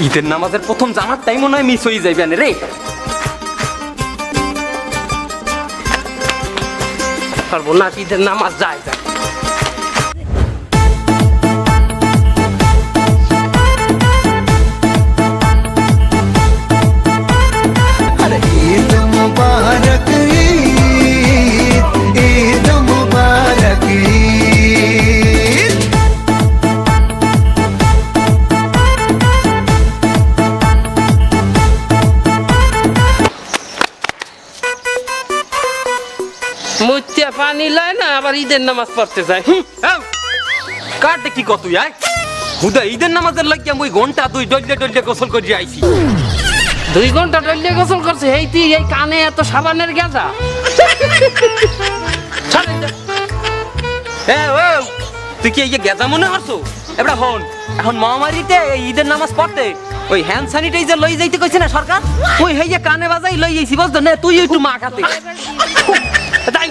ঈদের নামাজের প্রথম জামাতটাই মনে হয় মিস হয়ে যাইবে রে। না, ঈদের নামাজ যায় যায় মুত্যা পানি লয় না আবার ঈদের নামাজ পড়তে যায়। কার দেখি কত আয়। হুদা ঈদের নামাজের লাগিয়া মুই ঘণ্টা দুই ডললে ডললে গোসল করি আইছি। দুই ঘণ্টা ডলিয়ে গোসল করছে? এই তুই এই কানে এত সাবানের গেঁজা। এ ও তুই কি এই যে গেজা মনে করছ? এবার হন এখন মহামারীতে এই ঈদের নামাজ পড়তে। ওই হ্যান্ড স্যানিটাইজার লই যাইতে কইছে না সরকার? ওই হেই যে কানে বাজাই লই আইছি বুঝতো না তুই একটু মা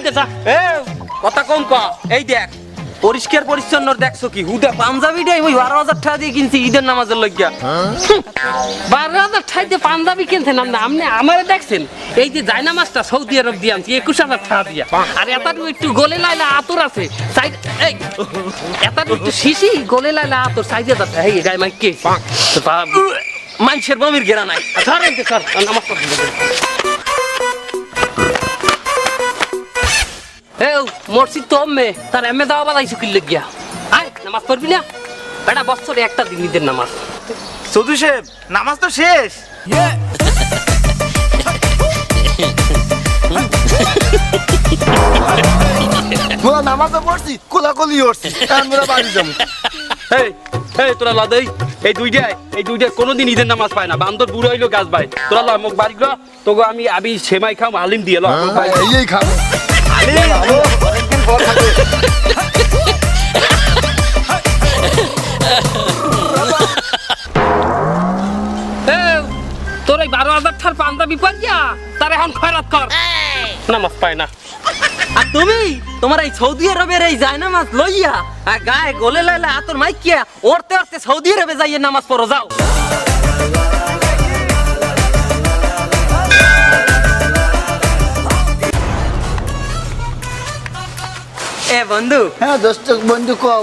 খাতে তাই তো যা। এ কথা কম ক। এই দেখ পরিষ্কার পরিচ্ছন্ন দেখছ কি হুদা পাঞ্জাবিটাই ওই বারো হাজার টাকা দিয়ে কিনছি ঈদের নামাজের লাগিয়া বারো হাজার ঠাইতে পাঞ্জাবি কিনতে নাম আপনি আমারে দেখছেন? এই যে জায়না সৌদি আরব দিয়ে আনছি একুশ হাজার টাকা দিয়া। আর এটার একটু গলে লাইলা আতর আছে। সাইড এই এটার একটু শিশি গলে লাইলা আতর। সাইড হাজার টাকা এই গায়ে মাইক কে? মানুষের বমির ঘেরা নাই। ধরেন স্যার নামাজ পড়তে দেবেন। এ মসজিদ তো মে তার এমএ দাওয়া বাদাইছো কি গিয়া। আয় নামাজ পড়বি না? বেটা বছরে একটা দিন ঈদের নামাজ। সদু সাহেব নামাজ তো শেষ। মোরা নামাজও পড়ছি কোলাকুলি করছি এখন মোরা বাড়ি যাব। এই এই তোরা লাদেই এই দুইটাই এই দুইটা কোনোদিন ঈদের নামাজ পায় না। বান্দর বুড়ো হইল গাছ ভাই তোরা ল মোক বাড়ি ল তোকে আমি আবি সেমাই খাম হালিম দিয়ে ল। এই খাব। অনেকদিন পর খাব। এ, তোর এই বারো হাজার ঠার পাঞ্জাবি পাইয়া তার এখন খয়রাত কর নামাজ পায় না আর তুমি তোমার এই সৌদি আরবের এই যায় নামাজ লইয়া আর গায়ে গলে লাইলা আতর মাইকিয়া ওরতে ওরতে সৌদি আরবে যাইয়ে নামাজ পড়ো যাও এ বন্ধু। হ্যাঁ দোস্ত বন্ধু কও।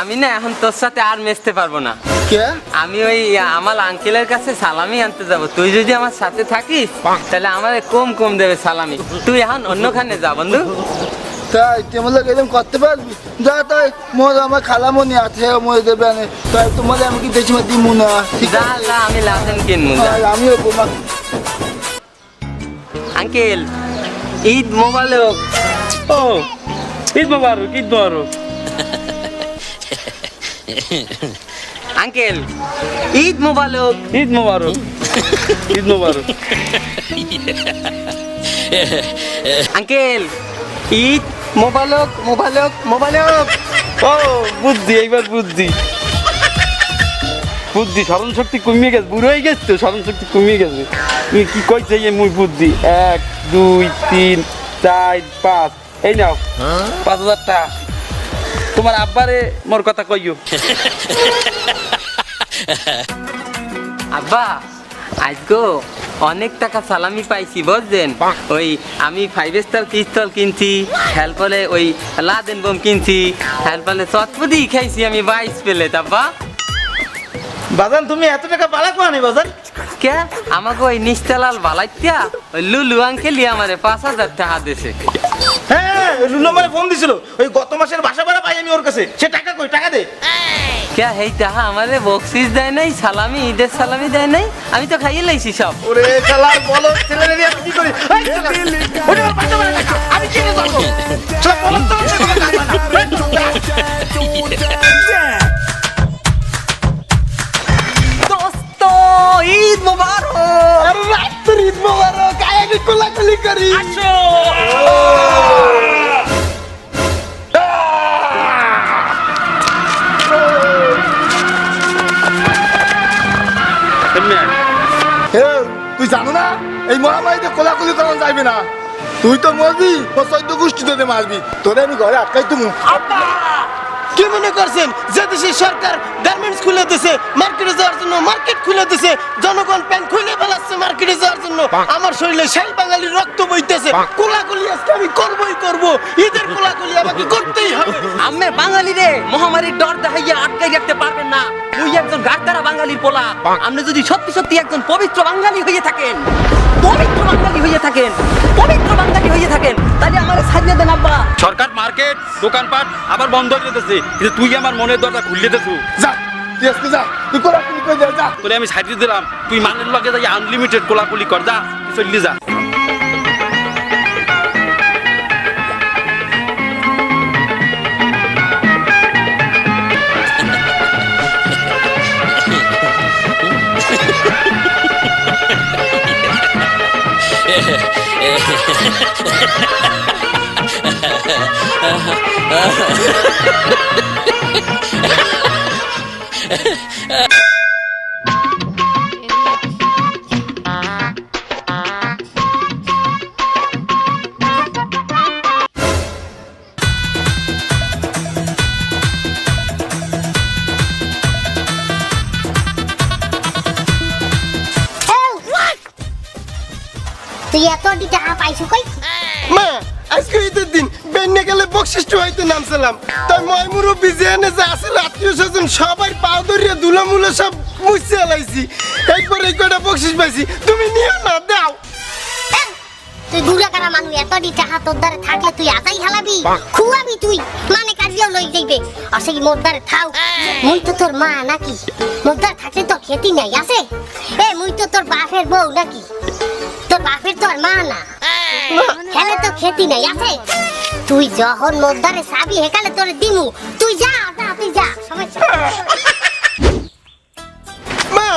আমি না এখন তোর সাথে আর মেশতে পারব না। কে? আমি ওই আমার আঙ্কেলের কাছে সালামি আনতে যাব। তুই যদি আমার সাথে থাকিস তাহলে আমাদের কম কম দেবে সালামি। তুই এখন অন্যখানে যা বন্ধু। তাই তেমন এরকম করতে পারবি? যা তাই মোর আমার খালামনি আছে মোর দেবে তাই তোমার আমি কি দেশি মুনা ঠিক যা যা আমি লাদেন কিনবো আমিও বোমা আঙ্কেল ঈদ মোবারক। ও ঈদ মোবারক ঈদ মোবারক। আঙ্কেল ঈদ মোবারক। ঈদ মোবারক ঈদ মোবারক। আঙ্কেল ঈদ মোবারক মোবারক মোবারক। ও বুদ্ধি এইবার বুদ্ধি। বুদ্ধি স্মরণ শক্তি কমিয়ে গেছে বুড়ো হয়ে গেছে তো স্মরণ শক্তি কমিয়ে গেছে। তুমি কি কইছে এই মুই বুদ্ধি? এক দুই তিন চার পাঁচ এই নাও পাঁচ হাজার টাকা। তোমার আব্বারে মোর কথা কইও আব্বা আজগো অনেক টাকা সালামি পাইছি বুঝছেন? ওই আমি ফাইভ স্টার পিস্তল কিনছি হেলপলে ওই লাদেন বোম কিনছি হেলপলে চটপটি খাইছি আমি বাইশ পেলে তাব্বা বাজান তুমি এত টাকা পালা কোয়ানি বাজান? কে? আমাকে ওই নিস্তালাল বালাইতিয়া ওই লুলু আঙ্কেলি আমারে পাঁচ হাজার টাকা দিছে। হ্যাঁ লুলো মানে ফোন দিছিল। ওই গত মাসের বাসা ভাড়া পাই আমি ওর কাছে। সে টাকা কই? টাকা দে। কে হেই টাকা আমারে বকশিস দেয় নাই সালামি ঈদের সালামি দেয় নাই? আমি তো খাইয়ে লাইছি সব। ওরে শালার বলো ছেলেরে নিয়ে আমি কি করি? এই শালা, ওরে ওর বাসা ভাড়া টাকা, আমি কিনে দেবো? শালা বলো তো ওর টাকা লাগবে না। দোস্ত ঈদ মোবারক। আরে রাত্রি ঈদ মোবারক। আমি কোলাকুলি করি হে, তুই জানো না? এই মহামারীতে কোলাকুলি করা যাইবে না। তুই তো মরবি ও চৈদ্য গোষ্ঠী তোদের মারবি। তোরে আমি ঘরে আটকাই তুমি কি মনে করছেন? যে দেশের সরকার গার্মেন্টস খুলে দিছে মার্কেটে যাওয়ার জন্য মার্কেট খুলে দিছে জনগণ প্যান্ট খুলে ফেলাচ্ছে মার্কেটে যাওয়ার জন্য। আমার শরীরে সেই বাঙালির রক্ত বইতেছে। কোলাকুলি আজকে আমি করবই করব। ঈদের কোলাকুলি আমাকে আম্মে বাঙালি রে মহামারীর ডর দেখাইয়া আটকাই রাখতে পারবেন না। তুই একজন গাড়তারা বাঙালির পোলা। আপনি যদি সত্যি সত্যি একজন পবিত্র বাঙালি হয়ে থাকেন পবিত্র বাঙালি হয়ে থাকেন পবিত্র বাঙালি হয়ে থাকেন তাহলে আমার সাজিয়ে দেন আব্বা। সরকার মার্কেট দোকানপাট আবার বন্ধ করে দিতেছে। কিন্তু তুই আমার মনের দরজা খুললে দিতেছু। যা তুই আজকে যা তুই কোলাকুলি করে যা যা। তোরে আমি সাইড দিলাম। তুই মানের লগে যাই আনলিমিটেড কোলাকুলি কর যা তুই চললি যা। তুই এত দিতে হা পাইছো কই মা আজকে ঈদের দিন বেন্নে গেলে বকশিষ্ট হইতে নামছিলাম। তাই মই মুরব্বী যে এনে যে আসলে আত্মীয় স্বজন সবাই পাও ধরিয়ে ধুলামুলো সব মুছে এলাইছি একবার এই কটা বকশিস পাইছি তুমি নিও না দাও। তুই বুড়া কারা মানুষ এত দিতে হা তোর দ্বারে থাকলে তুই আতাই হালাবি খুয়াবি তুই মানে কাজিয়াও লই যাইবে। আর সেই মোর দ্বারে থাও। মুই তো তোর মা নাকি মোর দ্বারে থাকলে তো খেতি নাই আছে? এ মুই তো তোর বাপের বউ নাকি তোর বাপের তোর মা না। খেলে তো খেতি নাই আছে? তুই যখন মোর দ্বারে সাবি হেকালে তোর দিমু। তুই যা যা তুই যা মা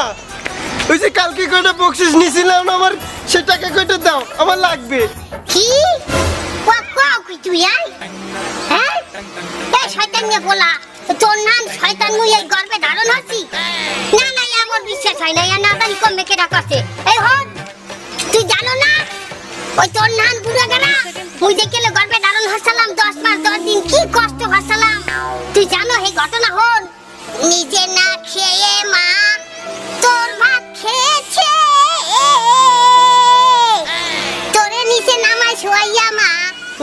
ওই যে কালকে কয়টা বকশিস নিছিলাম না আমার সে টাকা কয়টা দাও? আমার লাগবে। কি? কোয়া কোয়া কি তুই আই হ্যাঁ? শয়তান নিয়ে বলা তোর নাম শয়তান মুই এই গর্বে ধারণ হচ্ছি না না আমার বিশ্বাস হয় না না কম মেকে রাখছে এই হন তুই জানো না? ওই তোর নাম বুড়া গর্বে ধারণ হচ্ছিলাম দশ মাস দশ দিন কি কষ্ট হচ্ছিলাম তুই জানো এই ঘটনা নিজে না খেয়ে মা তোর ভাত খেয়েছে। তোরে নিচে নামায় শুয়াইয়া মা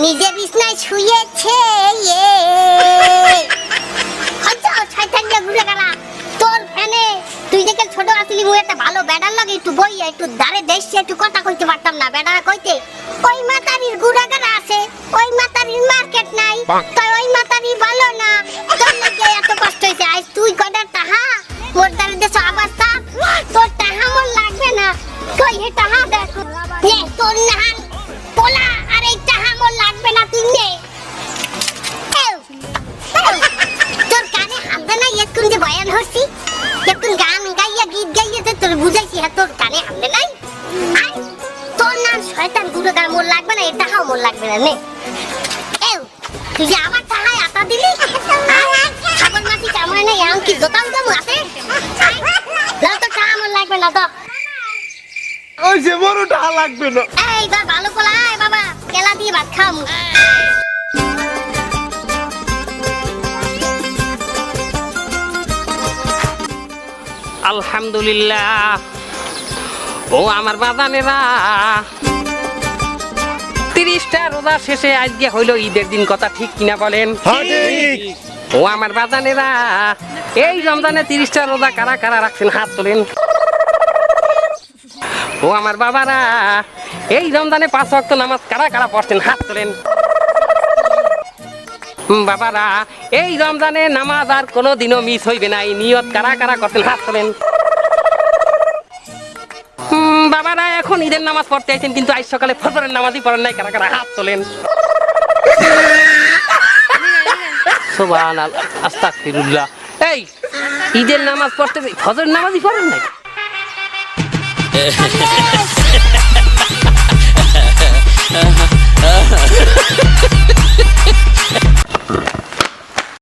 নিজে বিছনায় শুয়েছে। ইয়ে হয়তো শয়তান দিয়ে ঘুরে গেলা তোর ফ্যানে তুই দেখে ছোট আসলি মুই একটা ভালো ব্যাডার লাগে একটু বই একটু দাঁড়ে দেশে একটু কথা কইতে পারতাম না। ব্যাডার কইতে ওই মাতারির গুড়াগাড়া আছে ওই মাতারির মার্কেট নাই লাগবে না নে। তুই যে আমার টাহায় আতা দিলি? খাবার মাটি কামড়ে না এরকম কি দোকান দাম আছে না তো টাহা মোর লাগবে না তো। ওই যে বড় লাগবে না। এইবার ভালো আয় বাবা কেলা দিয়ে ভাত খাম। আলহামদুলিল্লাহ। ও আমার বাদানেরা তিরিশটা রোজা শেষে আজকে হইল ঈদের দিন কথা ঠিক কিনা বলেন? ও আমার বাজানেরা এই রমজানে তিরিশটা রোজা কারা কারা রাখছেন? হাত তোলেন। ও আমার বাবারা এই রমজানে পাঁচ ওয়াক্ত নামাজ কারা কারা পড়ছেন? হাত তোলেন। বাবারা এই রমজানে নামাজ আর কোনো দিনও মিস হইবে না। এই নিয়ত কারা কারা করতেন হাত তোলেন। বাবারা, এখন ঈদের নামাজ পড়তে আইছেন, কিন্তু আজ সকালে ফজরের নামাজই পড়েন নাই, কারা কারা হাত তোলেন। এই, ঈদের নামাজ পড়তে, ফজরের নামাজই পড়েন নাই?